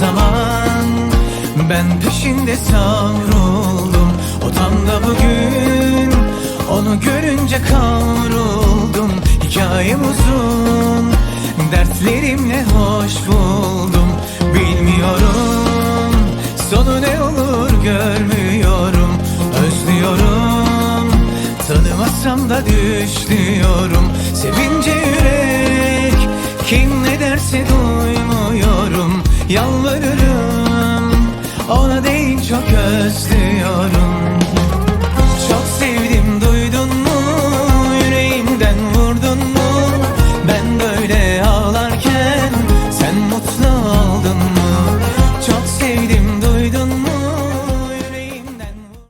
Zaman ben peşinde savruldum. O tam da bugün onu görünce kavruldum. Hikayem uzun dertlerimle hoş buldum. Bilmiyorum sonu ne olur görmüyorum. Özlüyorum tanımasam da düşlüyorum. Sevince yürek kim ne derse duymuyorum Yalvarırım ona değil çok özlüyorum